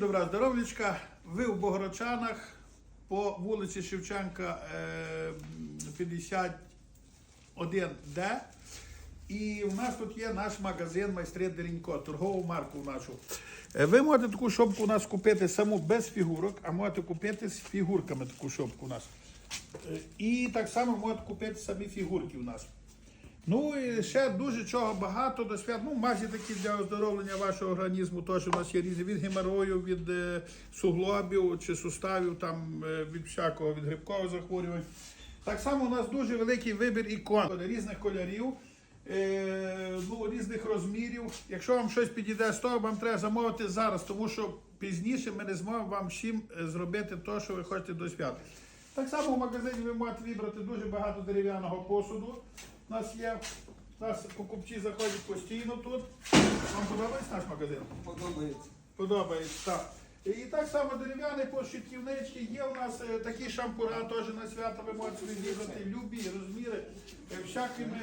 добра здоров'ячка. Ви в Богородчанах по вулиці Шевченка е, 51Д. І у нас тут є наш магазин майстри Дерінько, торгову марку нашу. Е, Ви можете таку шопку у нас купити саму без фігурок, а можете купити з фігурками таку шопку у нас. Е, І так само можете купити самі фігурки у нас. Ну і ще дуже чого багато до свят. Ну, мазі такі для оздоровлення вашого організму. Теж у нас є різні від геморою, від е, суглобів чи суставів, там е, від всякого від грибкових захворювань. Так само у нас дуже великий вибір ікон різних кольорів, е, ну, різних розмірів. Якщо вам щось підійде з того, вам треба замовити зараз, тому що пізніше ми не зможемо вам всім зробити те, що ви хочете до свят. Так само в магазині ви можете вибрати дуже багато дерев'яного посуду. У нас є, у нас покупці заходять постійно тут. Вам подобається наш магазин? Подобається. Подобається, так. І так само дерев'яний пошитківнички. Є у нас е, такі шампура, теж на свято ви можете вибрати любі розміри, е, всякими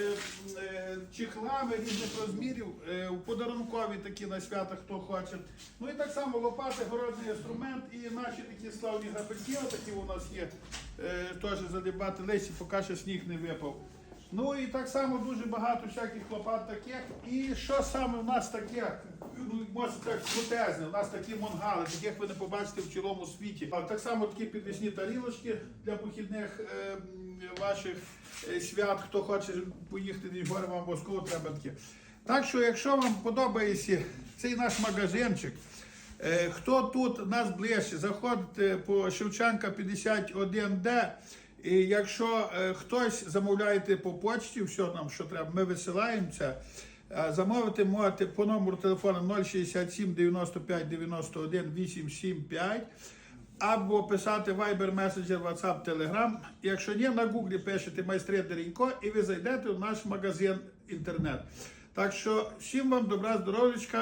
е, е, чехлами різних розмірів, е, подарункові такі на свята, хто хоче. Ну і так само лопати, городний інструмент і наші такі славні грабельки, такі у нас є, е, теж задібати лесі, поки ще сніг не випав. Ну і так само дуже багато всяких лопат таких. І що саме в нас таке? Ну, можна так крутезне, у нас такі монгали, таких ви не побачите в цілому світі. А так само такі підвісні тарілочки для похідних е, ваших е, свят. Хто хоче поїхати десь в гори, вам обов'язково треба такі. Так що, якщо вам подобається цей наш магазинчик, Е, Хто тут нас ближче, заходите по Шевченка 51Д. І якщо е, хтось замовляєте по почті, все нам, що треба, ми висилаємо це. Е, Замовити можете по номеру телефону 067 95 91 875 або писати Viber, Messenger, WhatsApp, Telegram. Якщо ні, на Google пишете майстри Деренько і ви зайдете в наш магазин інтернет. Так що всім вам добра здоров'ячка.